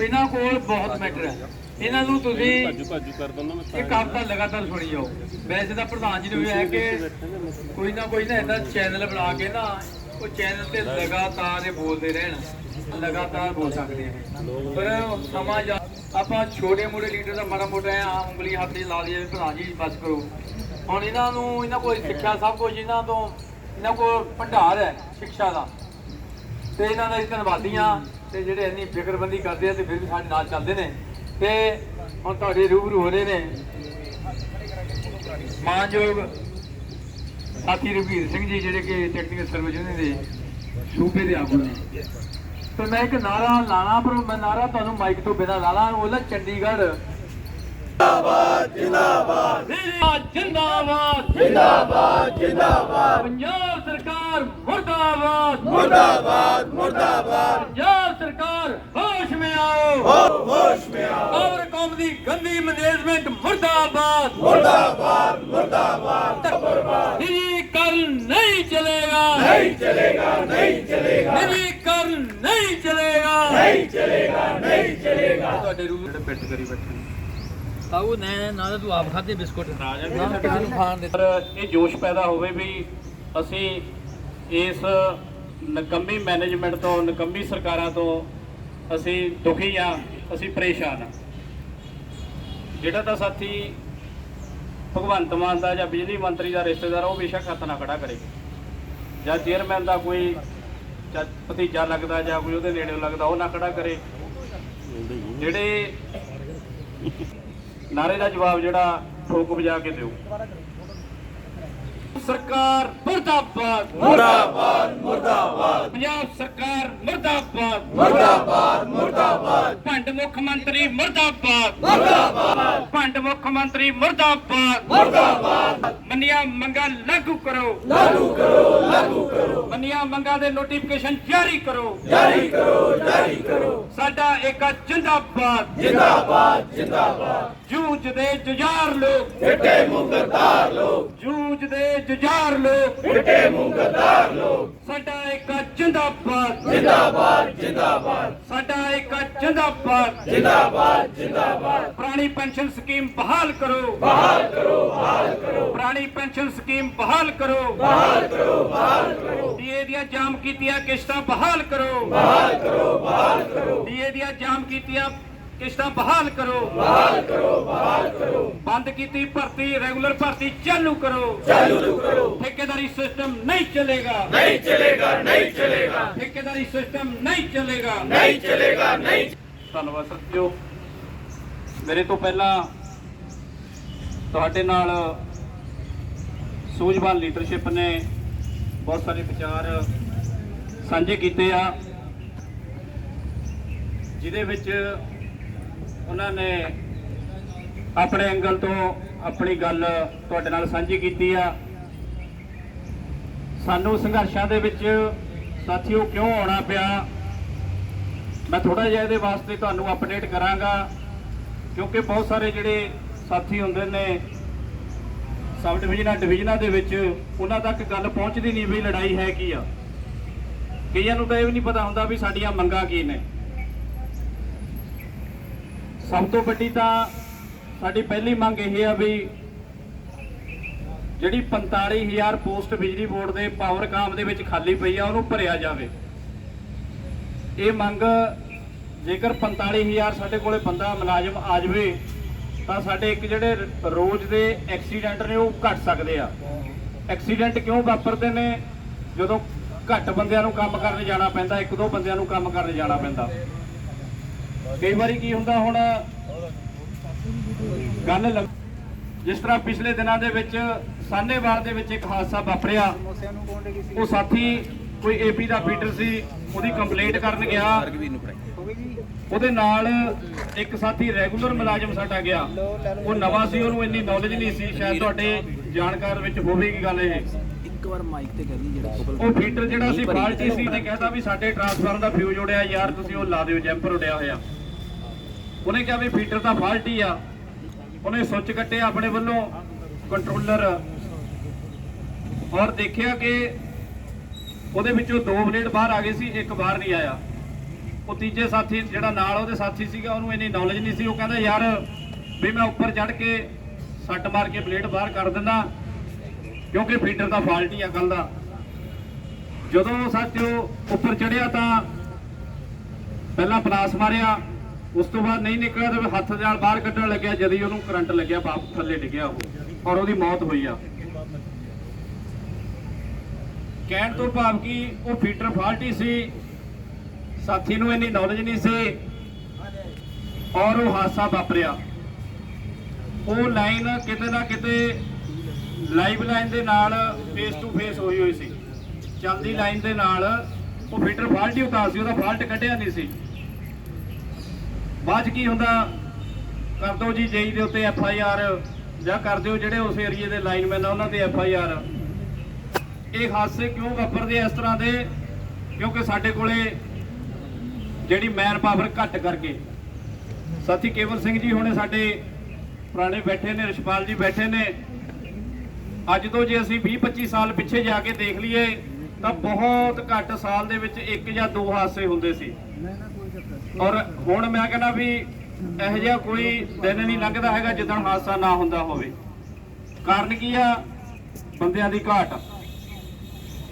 ਇਹਨਾਂ ਕੋਲ ਬਹੁਤ ਮੈਟਰ ਹੈ। ਇਹਨਾਂ ਨੂੰ ਤੁਸੀਂ ਭਾਜੂ ਭਾਜੂ ਕਰ ਦਿੰਦਾ ਮੈਂ ਇਹ ਕਵਿਤਾ ਲਗਾਤਾਰ ਸੁਣੀ ਜਾਓ। ਵੈਸੇ ਤਾਂ ਪ੍ਰਧਾਨ ਜੀ ਨੂੰ ਇਹ ਹੈ ਕਿ ਕੋਈ ਨਾ ਕੋਈ ਨਾ ਇਹਦਾ ਚੈਨਲ ਬਣਾ ਕੇ ਨਾ ਉਹ ਚੈਨਲ ਤੇ ਲਗਾਤਾਰ ਇਹ ਬੋਲਦੇ ਰਹਿਣ। ਲਗਾਤਾਰ ਬੋਲ ਸਕਦੇ ਆ ਪਰ ਸਮਾਂ ਆਪਾਂ ਛੋਟੇ ਮੋਟੇ ਲੀਡਰ ਦਾ ਮਾੜਾ ਮੋਟਾ ਆ ਉਂਗਲੀ ਹੱਥ 'ਚ ਲਾ ਲਈਏ ਪ੍ਰਧਾਨ ਜੀ ਬਸ ਕਰੋ। ਹੁਣ ਇਹਨਾਂ ਨੂੰ ਇਹਨਾਂ ਕੋਲ ਸਿੱਖਿਆ ਸਭ ਕੁਝ ਇਹਨਾਂ ਤੋਂ ਇਹਨਾਂ ਕੋਲ ਭੰਡਾਰ ਹੈ ਸਿੱਖਿਆ ਦਾ। ਤੇ ਇਹਨਾਂ ਦਾ ਧੰਨਵਾਦੀ ਹਾਂ। ਤੇ ਜਿਹੜੇ ਇੰਨੀ ਫਿਕਰਬੰਦੀ ਕਰਦੇ ਆ ਤੇ ਫਿਰ ਵੀ ਸਾਡੇ ਨਾਲ ਚੱਲਦੇ ਨੇ। ਤੇ ਹੁਣ ਤੁਹਾਡੇ ਰੂਬਰੂ ਹੋ ਰਹੇ ਨੇ। ਮਾਨਯੋਗ ਸਾਥੀ ਰਵੀਰ ਸਿੰਘ ਜੀ ਜਿਹੜੇ ਕਿ ਟੈਕਨੀਕਲ ਸਰਵਿਸ ਯੂਨੀਅਨ ਦੇ ਸੂਬੇ ਦੇ ਆਗੂ ਨੇ। ਤੇ ਮੈਂ ਇੱਕ ਨਾਰਾ ਲਾਣਾ ਪਰ ਮੈਂ ਨਾਰਾ ਤੁਹਾਨੂੰ ਮਾਈਕ ਤੋਂ ਬਿਨਾਂ ਲਾਣਾ ਉਹ ਲਾ ਚੰਡੀਗੜ੍ਹ। ਜਿੰਦਾਬਾਦ ਜਿੰਦਾਬਾਦ। ਜਿੰਦਾਬਾਦ ਜਿੰਦਾਬਾਦ। ਪੰਜਾਬ ਸਰਕਾਰ ਮੁਰਦਾਬਾਦ। ਮੁਰਦਾਬਾਦ ਮੁਰਦਾਬਾਦ। ਪੰਜਾਬ ਸਰਕਾਰ ਹੋਸ਼ ਮੇ ਆਓ। ਹੋ ਹੋਸ਼ ਮੇ ਆਓ। ਔਰ ਕੌਮ ਦੀ ਗੰਦੀ ਮੈਨੇਜਮੈਂਟ ਮੁਰਦਾਬਾਦ। ਮੁਰਦਾਬਾਦ ਮੁਰਦਾਬਾਦ। ਨਿਜੀਕਰਨ ਨਹੀਂ ਚਲੇਗਾ। ਨਹੀਂ ਚਲੇਗਾ ਨਹੀਂ ਚਲੇਗਾ। ਨਿਜੀਕਰਨ ਨਹੀਂ ਚਲੇਗਾ। ਨਹੀਂ ਚਲੇਗਾ ਨਹੀਂ ਚਲੇਗਾ। ਤੁਹਾਡੇ ਰੂਲ ਜਿਹੜੇ ਪਿੱਟ ਕਰੀ ਬੈਠੇ ਤਾऊ ਨੇ ਨਾ ਤਾਂ ਤੂੰ ਆਪ ਖਾਦੇ ਬਿਸਕੁਟ। ਨਾ ਕਿਸੇ ਨੂੰ। ਖਾਣ ਦੇ ਪਰ ਇਹ ਜੋਸ਼ ਪੈਦਾ ਹੋਵੇ ਵੀ ਅਸੀਂ ਇਸ ਨਕੰਮੀ ਮੈਨੇਜਮੈਂਟ ਤੋਂ, ਨਕੰਮੀ ਸਰਕਾਰਾਂ ਤੋਂ ਅਸੀਂ ਦੁਖੀ ਆ ਅਸੀਂ ਪਰੇਸ਼ਾਨ ਆ ਜਿਹੜਾ ਤਾਂ ਸਾਥੀ ਭਗਵੰਤ ਮਾਨ ਦਾ ਜਾਂ ਬਿਜਲੀ ਮੰਤਰੀ ਦਾ ਰਿਸ਼ਤੇਦਾਰ, ਉਹ ਬੇਸ਼ੱਕ ਹੱਥ ਨਾ ਖੜਾ ਕਰੇ। ਜਾਂ ਚੇਅਰਮੈਨ ਦਾ ਕੋਈ ਭਤੀਜਾ ਲੱਗਦਾ ਜਾਂ ਕੋਈ ਉਹਦੇ ਨੇੜੇ ਲੱਗਦਾ, ਉਹ ਨਾ ਖੜਾ ਕਰੇ। ਜਿਹੜੇ ਨਾਰੇ ਦਾ ਜਵਾਬ ਜਿਹੜਾ ਠੋਕ ਵਜਾ ਕੇ ਦਿਓ। ਸਰਕਾਰ ਮੁਰਦਾਬਾਦ। ਮੁਰਦਾਬਾਦ ਮੁਰਦਾਬਾਦ। ਪੰਜਾਬ ਸਰਕਾਰ ਮੁਰਦਾਬਾਦ। ਮੁਰਦਾਬਾਦ ਮੁਰਦਾਬਾਦ। ਭੰਡ ਮੁੱਖ ਮੰਤਰੀ ਮੁਰਦਾਬਾਦ। ਮੁਰਦਾਬਾਦ। ਭੰਡ ਮੁੱਖ ਮੰਤਰੀ ਮੁਰਦਾਬਾਦ। ਮੁਰਦਾਬਾਦ। ਮੰਨੀਆਂ ਮੰਗਾਂ ਲਾਗੂ ਕਰੋ। ਲਾਗੂ ਕਰੋ ਲਾਗੂ ਕਰੋ। ਮੰਨੀਆਂ ਮੰਗਾਂ ਦੇ ਨੋਟੀਫਿਕੇਸ਼ਨ ਜਾਰੀ ਕਰੋ। ਜਾਰੀ ਕਰੋ ਜਾਰੀ ਕਰੋ। ਸਾਡਾ ਏਕਾ ਜਿੰਦਾਬਾਦ। ਜਿੰਦਾਬਾਦ ਜਿੰਦਾਬਾਦ। ਜੂਝਦੇ ਜੁਝਾਰ ਲੋਕ। ਫਿੱਟੇ ਮੁੰਗਰਦਾਰ ਲੋਕ। ਜੂਝਦੇ ਜੁਝਾਰ ਲੋਕ। ਫਿੱਟੇ ਮੁੰਗਰਦਾਰ ਲੋਕ। ਸਾਡਾ ਏਕਾ ਜਿੰਦਾਬਾਦ। ਜਿੰਦਾਬਾਦ ਜਿੰਦਾਬਾਦ। ਸਾਡਾ ਏਕਾ ਜਿੰਦਾਬਾਦ। ਜਿੰਦਾਬਾਦ ਜਿੰਦਾਬਾਦ। ਪੁਰਾਣੀ ਪੈਨਸ਼ਨ ਸਕੀਮ ਬਹਾਲ ਕਰੋ। ਬਹਾਲ ਕਰੋ ਬਹਾਲ ਕਰੋ। ਪੁਰਾਣੀ ਪੈਨਸ਼ਨ ਸਕੀਮ ਬਹਾਲ ਕਰੋ। ਬਹਾਲ ਕਰੋ ਬਹਾਲ ਕਰੋ। ਡੀਏ ਦੀਆਂ ਜਾਮ ਕੀਤੀਆਂ ਕਿਸ਼ਤਾਂ ਬਹਾਲ ਕਰੋ। ਬਹਾਲ ਕਰੋ ਬਹਾਲ ਕਰੋ। ਡੀਏ ਦੀਆਂ ਜਾਮ ਕੀਤੀਆਂ ਕਿਸ਼ਤਾਂ ਬਹਾਲ ਕਰੋ। ਬਹਾਲ ਕਰੋ ਬਹਾਲ ਕਰੋ। ਬੰਦ ਕੀਤੀ ਭਰਤੀ ਰੈਗੂਲਰ ਭਰਤੀ ਚਾਲੂ ਕਰੋ। ਚਾਲੂ ਕਰੋ। ਠੇਕੇਦਾਰੀ ਸਿਸਟਮ ਨਹੀਂ ਚਲੇਗਾ। ਨਹੀਂ ਚਲੇਗਾ ਨਹੀਂ ਚਲੇਗਾ। ਠੇਕੇਦਾਰੀ ਸਿਸਟਮ ਨਹੀਂ ਚਲੇਗਾ। ਨਹੀਂ ਚਲੇਗਾ ਨਹੀਂ ਧੰਨਵਾਦ ਸਤਿਓ ਮੇਰੇ ਤੋਂ ਪਹਿਲਾਂ ਤੁਹਾਡੇ ਨਾਲ ਸੂਝਵਾਨ ਲੀਡਰਸ਼ਿਪ ਨੇ ਬਹੁਤ ਸਾਰੇ ਵਿਚਾਰ ਸਾਂਝੇ ਕੀਤੇ ਆ ਜਿਹਦੇ ਵਿੱਚ ਉਹਨਾਂ ਨੇ ਆਪਣੇ ਐਂਗਲ ਤੋਂ ਆਪਣੀ ਗੱਲ ਤੁਹਾਡੇ ਨਾਲ ਸਾਂਝੀ ਕੀਤੀ ਆ। ਸਾਨੂੰ ਸੰਘਰਸ਼ਾਂ ਦੇ ਵਿੱਚ ਸਾਥੀਓ ਕਿਉਂ ਆਉਣਾ ਪਿਆ? ਮੈਂ ਥੋੜਾ ਜਿਹਾ ਇਹਦੇ ਵਾਸਤੇ ਤੁਹਾਨੂੰ ਅਪਡੇਟ ਕਰਾਂਗਾ, ਕਿਉਂਕਿ ਬਹੁਤ ਸਾਰੇ ਜਿਹੜੇ ਸਾਥੀ ਹੁੰਦੇ ਨੇ ਸਬ ਡਿਵੀਜ਼ਨਾਂ ਡਿਵੀਜ਼ਨਾਂ ਦੇ ਵਿੱਚ ਉਹਨਾਂ ਤੱਕ ਗੱਲ ਪਹੁੰਚਦੀ ਨਹੀਂ ਵੀ ਲੜਾਈ ਹੈ ਕੀ ਆ। ਕਈਆਂ ਨੂੰ ਤਾਂ ਇਹ ਵੀ ਨਹੀਂ ਪਤਾ ਹੁੰਦਾ ਵੀ ਸਾਡੀਆਂ ਮੰਗਾਂ ਕੀ ਨੇ। ਸਭ ਤੋਂ ਵੱਡੀ ਤਾਂ ਸਾਡੀ ਪਹਿਲੀ ਮੰਗ ਇਹ ਆ ਵੀ ਜਿਹੜੀ 45000 ਪੋਸਟ ਬਿਜਲੀ ਬੋਰਡ ਦੇ ਪਾਵਰ ਕਾਮ ਦੇ ਵਿੱਚ ਖਾਲੀ ਪਈ ਆ, ਉਹਨੂੰ ਭਰਿਆ ਜਾਵੇ। ਇਹ ਮੰਗ ਜੇਕਰ 45000 ਸਾਡੇ ਕੋਲੇ ਬੰਦਾ ਮੁਲਾਜ਼ਮ ਆ ਜਾਵੇ, ਤਾਂ ਸਾਡੇ ਇੱਕ ਜਿਹੜੇ ਰੋਜ਼ ਦੇ ਐਕਸੀਡੈਂਟ ਨੇ, ਉਹ ਘਟ ਸਕਦੇ ਆ। ਐਕਸੀਡੈਂਟ ਕਿਉਂ ਵਾਪਰਦੇ ਨੇ? ਜਦੋਂ ਘੱਟ ਬੰਦਿਆਂ ਨੂੰ ਕੰਮ ਕਰਨ ਜਾਣਾ ਪੈਂਦਾ, ਇੱਕ ਦੋ ਬੰਦਿਆਂ ਨੂੰ ਕੰਮ ਕਰਨ ਜਾਣਾ ਪੈਂਦਾ। ਕਈ ਵਾਰੀ ਕੀ ਹੁੰਦਾ ਹੁਣ ਗੱਲ ਜਿਸ ਤਰ੍ਹਾਂ ਪਿਛਲੇ ਦਿਨਾਂ ਦੇ ਵਿੱਚ ਸਾਹਨੇਵਾਲ ਦੇ ਵਿੱਚ ਇੱਕ ਹਾਦਸਾ ਵਾਪਰਿਆ। ਉਹ ਸਾਥੀ ਕੋਈ ਏਪੀ ਦਾ ਫੀਡਰ ਸੀ, ਉਹਦੀ ਕੰਪਲੇਂਟ ਕਰਨ ਗਿਆ। ਉਹਦੇ ਨਾਲ ਇੱਕ ਸਾਥੀ ਰੈਗੂਲਰ ਮੁਲਾਜ਼ਮ ਸਾਡਾ ਗਿਆ। ਉਹ ਨਵਾਂ ਸੀ, ਉਹਨੂੰ ਇੰਨੀ ਨੌਲੇਜ ਨਹੀਂ ਸੀ। ਸ਼ਾਇਦ ਤੁਹਾਡੇ ਜਾਣਕਾਰ ਵਿੱਚ ਹੋਵੇਗੀ ਗੱਲ ਇਹ। ਇੱਕ ਵਾਰ ਮਾਈਕ ਤੇ ਕਰੀ ਜਿਹੜਾ ਉਹ ਫੀਡਰ ਜਿਹੜਾ ਸੀ ਫਾਲਟੀ ਸੀ ਤੇ ਕਹਿੰਦਾ ਵੀ ਸਾਡੇ ਟਰਾਂਸਫਾਰਮਰ ਦਾ ਫਿਊਜ਼ ਉੜਿਆ ਯਾਰ ਤੁਸੀਂ ਉਹ ਲਾ ਦਿਓ ਜੈਂਪਰ ਉੜਿਆ ਹੋਇਆ। ਉਹਨੇ ਕਿਹਾ ਵੀ ਫੀਡਰ ਤਾਂ ਫਾਲਟੀ ਆ। ਉਹਨੇ ਸੁੱਚ ਕੱਟਿਆ ਆਪਣੇ ਵੱਲੋਂ ਕੰਟਰੋਲਰ ਔਰ ਦੇਖਿਆ ਕਿ ਉਹਦੇ ਵਿੱਚੋਂ ਦੋ ਬਲੇਡ ਬਾਹਰ ਆ ਗਏ ਸੀ ਇੱਕ ਬਾਹਰ ਨਹੀਂ ਆਇਆ। ਉਹ ਤੀਜੇ ਸਾਥੀ ਜਿਹੜਾ ਨਾਲ ਉਹਦੇ ਸਾਥੀ ਸੀਗਾ ਉਹਨੂੰ ਇੰਨੀ ਨੌਲੇਜ ਨਹੀਂ ਸੀ। ਉਹ ਕਹਿੰਦਾ ਯਾਰ ਵੀ ਮੈਂ ਉੱਪਰ ਚੜ ਕੇ ਸੱਟ ਮਾਰ ਕੇ ਬਲੇਡ ਬਾਹਰ ਕਰ ਦਿੰਦਾ। ਕਿਉਂਕਿ ਫੀਡਰ ਦਾ ਫਾਲਟ ਹੀ ਆ ਕੱਲ ਦਾ। ਜਦੋਂ ਸਾਥੀਓ ਉੱਪਰ ਚੜਿਆ ਤਾਂ ਪਹਿਲਾਂ ਪਲਾਸ ਮਾਰਿਆ, ਉਸ ਤੋਂ ਬਾਅਦ ਨਹੀਂ ਨਿਕਲਿਆ ਤੇ ਹੱਥ ਦੇ ਨਾਲ ਬਾਹਰ ਕੱਢਣ ਲੱਗਿਆ, ਜਦ ਹੀ ਉਹਨੂੰ ਕਰੰਟ ਲੱਗਿਆ ਬਾਪ ਥੱਲੇ ਡਿੱਗਿਆ ਉਹ, ਔਰ ਉਹਦੀ ਮੌਤ ਹੋਈ ਆ। ਕਹਿਣ ਤੋਂ ਭਾਵ ਕਿ ਉਹ ਫੀਟਰ ਫਾਲਟੀ ਸੀ, ਸਾਥੀ ਨੂੰ ਇੰਨੀ ਨੌਲੇਜ ਨਹੀਂ ਸੀ, ਔਰ ਉਹ ਹਾਦਸਾ ਵਾਪਰਿਆ। ਉਹ ਲਾਈਨ ਕਿਤੇ ਨਾ ਕਿਤੇ ਲਾਈਵ ਲਾਈਨ ਦੇ ਨਾਲ ਫੇਸ ਟੂ ਫੇਸ ਹੋਈ ਹੋਈ ਸੀ। ਚੱਲਦੀ ਲਾਈਨ ਦੇ ਨਾਲ ਉਹ ਫੀਟਰ ਫਾਲਟ ਹੀ ਉਤਾਰ ਸੀ, ਉਹਦਾ ਫਾਲਟ ਕੱਢਿਆ ਨਹੀਂ ਸੀ। ਬਾਅਦ 'ਚ ਕੀ ਹੁੰਦਾ, ਕਰ ਦਿਓ ਜੀ ਜੇਈ ਦੇ ਉੱਤੇ ਐਫ ਆਈ ਆਰ ਜਾਂ ਕਰ ਦਿਓ ਜਿਹੜੇ ਉਸ ਏਰੀਏ ਦੇ ਲਾਈਨਮੈਨ ਆ, ਉਹਨਾਂ ਤੇ ਐਫ ਆਈ ਆਰ ਇਹ ਹਾਦਸੇ ਕਿਉਂ ਵਾਪਰਦੇ ਇਸ ਤਰ੍ਹਾਂ ਦੇ? ਕਿਉਂਕਿ ਸਾਡੇ ਕੋਲੇ ਜਿਹੜੀ ਮੈਨ ਪਾਵਰ ਘੱਟ ਕਰਕੇ। ਸਾਥੀ ਕੇਵਲ ਸਿੰਘ ਜੀ ਹੁਣੇ ਸਾਡੇ ਪੁਰਾਣੇ ਬੈਠੇ ਨੇ, ਰਿਸ਼ਪਾਲ ਜੀ ਬੈਠੇ ਨੇ। ਅੱਜ ਤੋਂ ਜੇ ਅਸੀਂ 20 25 ਸਾਲ ਪਿੱਛੇ ਜਾ ਕੇ ਦੇਖ ਲਈਏ, ਤਾਂ ਬਹੁਤ ਘੱਟ ਸਾਲ ਦੇ ਵਿੱਚ ਇੱਕ ਜਾਂ ਦੋ ਹਾਦਸੇ ਹੁੰਦੇ ਸੀ। ਔਰ ਹੁਣ ਮੈਂ ਕਹਿੰਦਾ ਵੀ ਇਹੋ ਜਿਹਾ ਕੋਈ ਦਿਨ ਨਹੀਂ ਲੱਗਦਾ ਹੈਗਾ ਜਿੱਦਣ ਹਾਦਸਾ ਨਾ ਹੁੰਦਾ ਹੋਵੇ। ਕਾਰਨ ਕੀ ਆ? ਬੰਦਿਆਂ ਦੀ ਘਾਟ।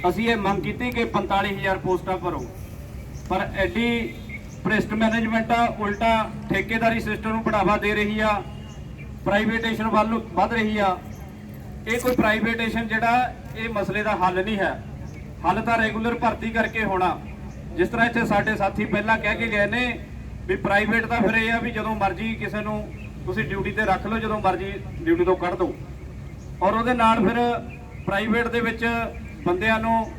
ਅਸੀਂ ਇਹ ਮੰਗ ਕੀਤੀ ਕਿ 45000 ਪੋਸਟਾਂ ਭਰੋ। ਪਰ ਐਡੀ ਭ੍ਰਿਸ਼ਟ ਮੈਨੇਜਮੈਂਟ ਆ, ਉਲਟਾ ਠੇਕੇਦਾਰੀ ਸਿਸਟਮ ਨੂੰ ਬੜਾਵਾ ਦੇ ਰਹੀ ਆ, ਪ੍ਰਾਈਵੇਟੇਸ਼ਨ ਵੱਲ ਨੂੰ ਵੱਧ ਰਹੀ ਆ। ਇਹ ਕੋਈ ਪ੍ਰਾਈਵੇਟੇਸ਼ਨ ਜਿਹੜਾ ਇਹ ਮਸਲੇ ਦਾ ਹੱਲ ਨਹੀਂ ਹੈ। ਹੱਲ ਤਾਂ ਰੈਗੂਲਰ ਭਰਤੀ ਕਰਕੇ ਹੋਣਾ। ਜਿਸ ਤਰ੍ਹਾਂ ਇੱਥੇ ਸਾਡੇ ਸਾਥੀ ਪਹਿਲਾਂ ਕਹਿ ਕੇ ਗਏ ਨੇ ਵੀ ਪ੍ਰਾਈਵੇਟ ਤਾਂ ਫਿਰ ਇਹ ਆ ਵੀ ਜਦੋਂ ਮਰਜ਼ੀ ਕਿਸੇ ਨੂੰ ਤੁਸੀਂ ਡਿਊਟੀ ਤੇ ਰੱਖ ਲਓ, ਜਦੋਂ ਮਰਜ਼ੀ ਡਿਊਟੀ ਤੋਂ ਕੱਢ ਦਿਓ। ਔਰ ਉਹਦੇ ਨਾਲ ਫਿਰ ਪ੍ਰਾਈਵੇਟ ਦੇ ਵਿੱਚ ਬੰਦਿਆਂ ਨੂੰ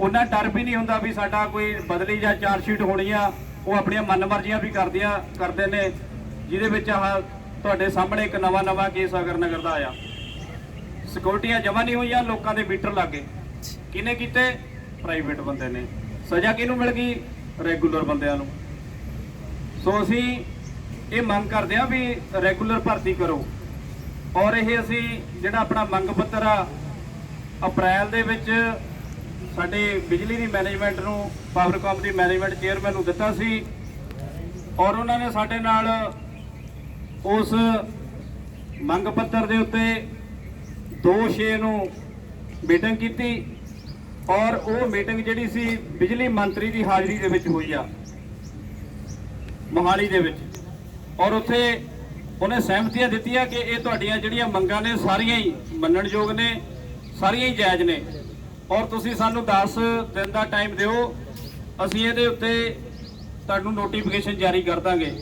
ਉਹਨਾਂ ਡਰ ਵੀ ਨਹੀਂ ਹੁੰਦਾ ਵੀ ਸਾਡਾ ਕੋਈ ਬਦਲੀ ਜਾਂ ਚਾਰਜ ਸ਼ੀਟ ਹੋਣੀ ਆ ਉਹ ਆਪਣੀਆਂ ਮਨਮਰਜ਼ੀਆਂ ਵੀ ਕਰਦੀਆਂ, ਕਰਦੇ ਨੇ, ਜਿਹਦੇ ਵਿੱਚ ਆਹ ਤੁਹਾਡੇ ਸਾਹਮਣੇ ਇੱਕ ਨਵਾਂ ਨਵਾਂ ਕੇਸ ਅਗਰ ਨਗਰ ਦਾ ਆਇਆ। ਸਿਕਿਉਰਟੀਆਂ ਜਮਾ ਨਹੀਂ ਹੋਈਆਂ, ਲੋਕਾਂ ਦੇ ਮੀਟਰ ਲੱਗੇ ਕਿਹਨੇ ਕੀਤੇ? ਪ੍ਰਾਈਵੇਟ ਬੰਦੇ ਨੇ। ਸਜ਼ਾ ਕਿਹਨੂੰ ਮਿਲ ਗਈ? ਰੈਗੂਲਰ ਬੰਦਿਆਂ ਨੂੰ। ਸੋ ਅਸੀਂ ਇਹ ਮੰਗ ਕਰਦੇ ਹਾਂ ਵੀ ਰੈਗੂਲਰ ਭਰਤੀ ਕਰੋ। ਔਰ ਇਹ ਅਸੀਂ ਜਿਹੜਾ ਆਪਣਾ ਮੰਗ ਪੱਤਰ ਆ, ਅਪ੍ਰੈਲ ਦੇ ਵਿੱਚ ਸਾਡੇ ਬਿਜਲੀ ਦੀ ਮੈਨੇਜਮੈਂਟ ਨੂੰ ਪਾਵਰਕਾਮ ਦੀ ਮੈਨੇਜਮੈਂਟ ਚੇਅਰਮੈਨ ਨੂੰ ਦਿੱਤਾ ਸੀ। ਔਰ ਉਹਨਾਂ ਨੇ ਸਾਡੇ ਨਾਲ ਉਸ ਮੰਗ ਪੱਤਰ ਦੇ ਉੱਤੇ 2-6 ਨੂੰ ਮੀਟਿੰਗ ਕੀਤੀ ਔਰ ਉਹ ਮੀਟਿੰਗ ਜਿਹੜੀ ਸੀ ਬਿਜਲੀ ਮੰਤਰੀ ਦੀ ਹਾਜ਼ਰੀ ਦੇ ਵਿੱਚ ਹੋਈ ਆ, ਮੋਹਾਲੀ ਦੇ ਵਿੱਚ। ਔਰ ਉੱਥੇ ਉਹਨੇ ਸਹਿਮਤੀਆਂ ਦਿੱਤੀਆਂ ਕਿ ਇਹ ਤੁਹਾਡੀਆਂ ਜਿਹੜੀਆਂ ਮੰਗਾਂ ਨੇ ਸਾਰੀਆਂ ਹੀ ਮੰਨਣਯੋਗ ਨੇ, ਸਾਰੀਆਂ ਹੀ ਜਾਇਜ਼ ਨੇ। ਔਰ ਤੁਸੀਂ ਸਾਨੂੰ 10 ਦਿਨ ਦਾ ਟਾਈਮ ਦਿਓ, ਅਸੀਂ ਇਹਦੇ ਉੱਤੇ ਤੁਹਾਨੂੰ ਨੋਟੀਫਿਕੇਸ਼ਨ ਜਾਰੀ ਕਰ ਦਾਂਗੇ।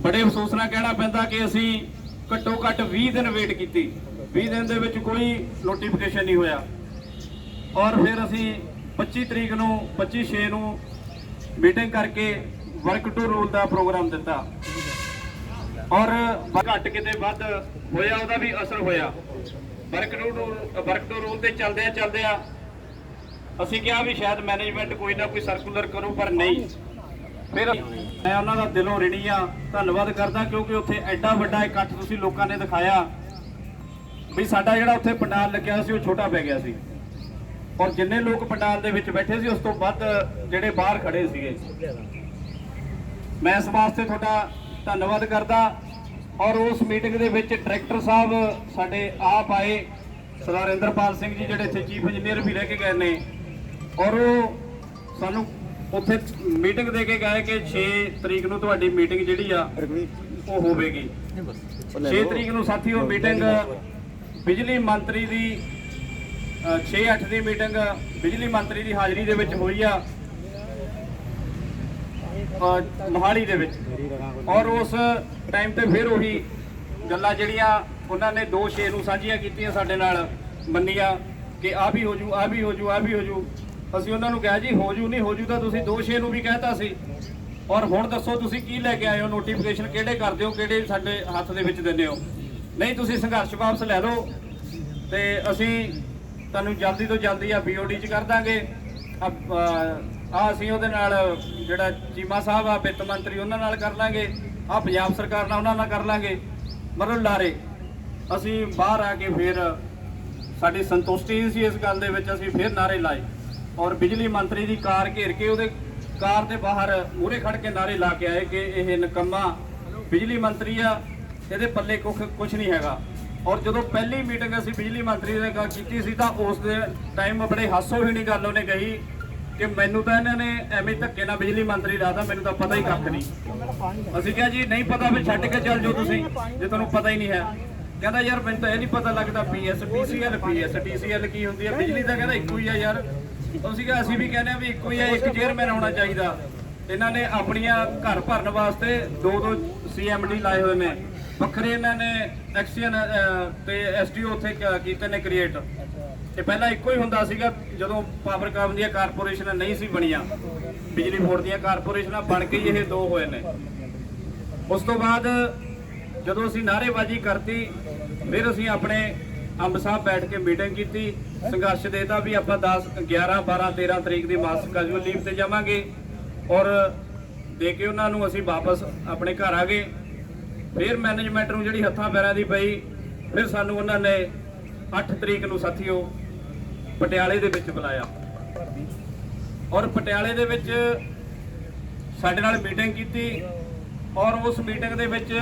ਬੜੇ ਅਫਸੋਸ ਨਾਲ ਕਹਿਣਾ ਪੈਂਦਾ ਕਿ ਅਸੀਂ ਘੱਟੋ ਘੱਟ 20 ਦਿਨ ਵੇਟ ਕੀਤੀ। 20 ਦਿਨ ਦੇ ਵਿੱਚ ਕੋਈ ਨੋਟੀਫਿਕੇਸ਼ਨ ਨਹੀਂ ਹੋਇਆ। ਔਰ ਫਿਰ ਅਸੀਂ 25 ਤਰੀਕ ਨੂੰ 25 6 ਨੂੰ ਮੀਟਿੰਗ ਕਰਕੇ ਵਰਕ ਟੂ ਰੂਲ ਦਾ ਪ੍ਰੋਗਰਾਮ ਦਿੱਤਾ। ਔਰ ਘੱਟ ਕਿਤੇ ਵੱਧ ਹੋਇਆ, ਉਹਦਾ ਵੀ ਅਸਰ ਹੋਇਆ। Work to work to rule ਤੇ ਚੱਲਦੇ ਆ ਚੱਲਦੇ ਆ ਅਸੀਂ ਕਿਹਾ ਵੀ ਸ਼ਾਇਦ ਮੈਨੇਜਮੈਂਟ ਕੋਈ ਨਾ ਕੋਈ ਸਰਕੂਲਰ ਕਰੂ, ਪਰ ਨਹੀਂ। ਫਿਰ ਮੈਂ ਉਹਨਾਂ ਦਾ ਦਿਲੋਂ ਰਿਣੀ ਆ, ਧੰਨਵਾਦ ਕਰਦਾ, ਕਿਉਂਕਿ ਉੱਥੇ ਐਡਾ ਵੱਡਾ ਇਕੱਠ ਤੁਸੀਂ ਲੋਕਾਂ ਨੇ ਦਿਖਾਇਆ। ਵੀ ਸਾਡਾ ਜਿਹੜਾ ਉੱਥੇ ਪੰਡਾਲ ਲੱਗਿਆ ਸੀ ਉਹ ਛੋਟਾ ਪੈ ਗਿਆ ਸੀ। ਔਰ ਜਿੰਨੇ ਲੋਕ ਪੰਡਾਲ ਦੇ ਵਿੱਚ ਬੈਠੇ ਸੀ ਉਸ ਤੋਂ ਵੱਧ ਜਿਹੜੇ ਬਾਹਰ ਖੜੇ ਸੀਗੇ। ਮੈਂ ਇਸ ਵਾਸਤੇ ਤੁਹਾਡਾ ਧੰਨਵਾਦ ਕਰਦਾ। ਔਰ ਉਸ ਮੀਟਿੰਗ ਦੇ ਵਿੱਚ ਡਾਇਰੈਕਟਰ ਸਾਹਿਬ ਸਾਡੇ ਆਪ ਆਏ। ਸਰਦਾਰ ਇੰਦਰਪਾਲ ਸਿੰਘ ਜੀ ਜਿਹੜੇ ਇੱਥੇ ਚੀਫ ਇੰਜੀਨੀਅਰ ਵੀ ਰਹਿ ਕੇ ਗਏ ਨੇ। ਔਰ ਉਹ ਸਾਨੂੰ ਉੱਥੇ ਮੀਟਿੰਗ ਦੇ ਕੇ ਗਏ ਕਿ 6 ਤਰੀਕ ਨੂੰ ਤੁਹਾਡੀ ਮੀਟਿੰਗ ਜਿਹੜੀ ਆ ਉਹ ਹੋਵੇਗੀ। 6 ਤਰੀਕ ਨੂੰ ਸਾਥੀਓ ਮੀਟਿੰਗ ਬਿਜਲੀ ਮੰਤਰੀ ਦੀ 6-8 ਦੀ ਮੀਟਿੰਗ ਬਿਜਲੀ ਮੰਤਰੀ ਦੀ ਹਾਜ਼ਰੀ ਦੇ ਵਿੱਚ ਹੋਈ ਆ ਮੋਹਾਲੀ ਦੇ ਵਿੱਚ। ਔਰ ਉਸ ਟਾਈਮ ਤੇ ਫਿਰ ਉਹੀ ਗੱਲਾਂ ਜਿਹੜੀਆਂ ਉਹਨਾਂ ਨੇ 2-6 ਨੂੰ ਸਾਂਝੀਆਂ ਕੀਤੀਆਂ ਸਾਡੇ ਨਾਲ, ਮੰਨੀਆਂ ਕਿ ਆ ਵੀ ਹੋ ਜੂ ਆ ਵੀ ਹੋ ਜੂ ਆ ਵੀ ਹੋ ਜੂ ਅਸੀਂ ਉਹਨਾਂ ਨੂੰ ਕਿਹਾ ਜੀ ਹੋ ਜੂ ਨਹੀਂ ਹੋ ਜੂ ਤਾਂ ਤੁਸੀਂ 2-6 ਨੂੰ ਵੀ ਕਹਿਤਾ ਸੀ। ਔਰ ਹੁਣ ਦੱਸੋ ਤੁਸੀਂ ਕੀ ਲੈ ਕੇ ਆਏ ਹੋ ਨੋਟੀਫਿਕੇਸ਼ਨ ਕਿਹੜੇ ਕਰਦੇ ਹੋ, ਕਿਹੜੇ ਸਾਡੇ ਹੱਥ ਦੇ ਵਿੱਚ ਦਿੰਦੇ ਹੋ? ਨਹੀਂ, ਤੁਸੀਂ ਸੰਘਰਸ਼ ਵਾਪਸ ਲੈ ਲਓ ਤੇ ਅਸੀਂ ਤੁਹਾਨੂੰ ਜਲਦੀ ਤੋਂ ਜਲਦੀ ਆ ਬੀਓਡੀ ਚ ਕਰ ਦਾਂਗੇ। ਆ ਅਸੀਂ ਉਹਦੇ ਨਾਲ ਜਿਹੜਾ ਚੀਮਾ ਸਾਹਿਬ ਆ, ਵਿੱਤ ਮੰਤਰੀ, ਉਹਨਾਂ ਨਾਲ ਕਰ ਲਾਂਗੇ। ਆ ਪੰਜਾਬ ਸਰਕਾਰ ਨਾਲ ਉਹਨਾਂ ਨਾਲ ਕਰ ਲਾਂਗੇ। ਮਤਲਬ ਲਾਰੇ। ਅਸੀਂ ਬਾਹਰ ਆ ਕੇ ਫਿਰ ਸਾਡੀ ਸੰਤੁਸ਼ਟੀ ਸੀ ਇਸ ਗੱਲ ਦੇ ਵਿੱਚ, ਅਸੀਂ ਫਿਰ ਨਾਰੇ ਲਾਏ। ਔਰ ਬਿਜਲੀ ਮੰਤਰੀ ਦੀ ਕਾਰ ਘੇਰ ਕੇ ਉਹਦੇ ਕਾਰ ਦੇ ਬਾਹਰ ਮੂਹਰੇ ਖੜ ਕੇ ਨਾਰੇ ਲਾ ਕੇ ਆਏ ਕਿ ਇਹ ਨਕੰਮਾ ਬਿਜਲੀ ਮੰਤਰੀ ਆ ਇਹਦੇ ਪੱਲੇ ਕੁਖ ਕੁਝ ਨਹੀਂ ਹੈਗਾ। ਔਰ ਜਦੋਂ ਪਹਿਲੀ ਮੀਟਿੰਗ ਅਸੀਂ ਬਿਜਲੀ ਮੰਤਰੀ ਦੇ ਨਾਲ ਕੀਤੀ ਸੀ ਤਾਂ ਉਸ ਦੇ ਟਾਈਮ ਬੜੇ ਹਾਸੋਹੀਣੀ ਗੱਲ ਉਹਨੇ ਕਹੀ ਕਿ ਮੈਨੂੰ ਤਾਂ ਇਹਨਾਂ ਨੇ ਐਵੇਂ ਧੱਕੇ ਨਾਲ ਬਿਜਲੀ ਮੰਤਰੀ ਲਾਤਾ ਮੈਨੂੰ ਤਾਂ ਪਤਾ ਹੀ ਕੱਖ ਨਹੀਂ। ਅਸੀਂ ਕਿਹਾ ਜੀ, ਨਹੀਂ ਪਤਾ ਫਿਰ ਛੱਡ ਕੇ ਚੱਲ ਜਾਓ ਤੁਸੀਂ, ਜੇ ਤੁਹਾਨੂੰ ਪਤਾ ਹੀ ਨਹੀਂ ਹੈ। ਕਹਿੰਦਾ ਯਾਰ ਮੈਨੂੰ ਤਾਂ ਇਹ ਨਹੀਂ ਪਤਾ ਲੱਗਦਾ ਪੀਐਸ ਪੀਸੀਐਲ ਪੀਐਸ ਟੀਸੀਐਲ ਕੀ ਹੁੰਦੀ ਹੈ, ਬਿਜਲੀ ਤਾਂ ਕਹਿੰਦਾ ਇੱਕੋ ਹੀ ਆ ਯਾਰ। ਅਸੀਂ ਕਿਹਾ, ਅਸੀਂ ਵੀ ਕਹਿੰਦੇ ਆ ਵੀ ਇੱਕੋ ਹੀ ਆ, ਇੱਕ ਚੇਅਰਮੈਨ ਹੋਣਾ ਚਾਹੀਦਾ। ਇਹਨਾਂ ਨੇ ਆਪਣੀਆਂ ਘਰ ਭਰਨ ਵਾਸਤੇ ਦੋ ਦੋ ਸੀਐਮਡੀ ਲਾਏ ਹੋਏ ਨੇ। ਵੱਖਰੇ ਇਹਨਾਂ ਨੇ ਐਕਸੀਅਨ ਤੇ ਐਸਡੀਓ ਉੱਥੇ ਕੀਤੇ ਨੇ ਕ੍ਰੀਏਟ ਤੇ ਪਹਿਲਾਂ ਇੱਕੋ ਹੀ ਹੁੰਦਾ ਸੀਗਾ, ਜਦੋਂ ਪਾਵਰ ਕਾਮ ਦੀਆਂ ਕਾਰਪੋਰੇਸ਼ਨਾਂ ਨਹੀਂ ਸੀ ਬਣੀਆਂ। ਬਿਜਲੀ ਬੋਰਡ ਦੀਆਂ ਕਾਰਪੋਰੇਸ਼ਨਾਂ ਬਣ ਕੇ ਹੀ ਇਹ ਦੋ ਹੋਏ ਨੇ। ਉਸ ਤੋਂ ਬਾਅਦ ਜਦੋਂ ਅਸੀਂ ਨਾਅਰੇਬਾਜ਼ੀ ਕਰਤੀ, ਫਿਰ ਅਸੀਂ ਆਪਣੇ ਅੰਬ ਸਾਹਿਬ ਬੈਠ ਕੇ ਮੀਟਿੰਗ ਕੀਤੀ। ਸੰਘਰਸ਼ ਦੇਤਾ ਵੀ ਆਪਾਂ 10 11 12 13 ਤਰੀਕ ਦੀ ਮਾਸਕ ਕੈਜੂਅਲ ਲੀਵ ਤੇ ਜਾਵਾਂਗੇ। ਔਰ ਦੇ ਕੇ ਉਹਨਾਂ ਨੂੰ ਅਸੀਂ ਵਾਪਸ ਆਪਣੇ ਘਰ ਆ ਗਏ। ਫਿਰ ਮੈਨੇਜਮੈਂਟ ਨੂੰ ਜਿਹੜੀ ਹੱਥਾਂ ਪੈਰਾਂ ਦੀ ਪਈ, ਫਿਰ ਸਾਨੂੰ ਉਹਨਾਂ ਨੇ 8 ਤਰੀਕ ਨੂੰ ਸਾਥੀਓ ਪਟਿਆਲੇ ਦੇ ਵਿੱਚ ਬੁਲਾਇਆ। ਔਰ ਪਟਿਆਲੇ ਦੇ ਵਿੱਚ ਸਾਡੇ ਨਾਲ ਮੀਟਿੰਗ ਕੀਤੀ ਔਰ ਉਸ ਮੀਟਿੰਗ ਦੇ ਵਿੱਚ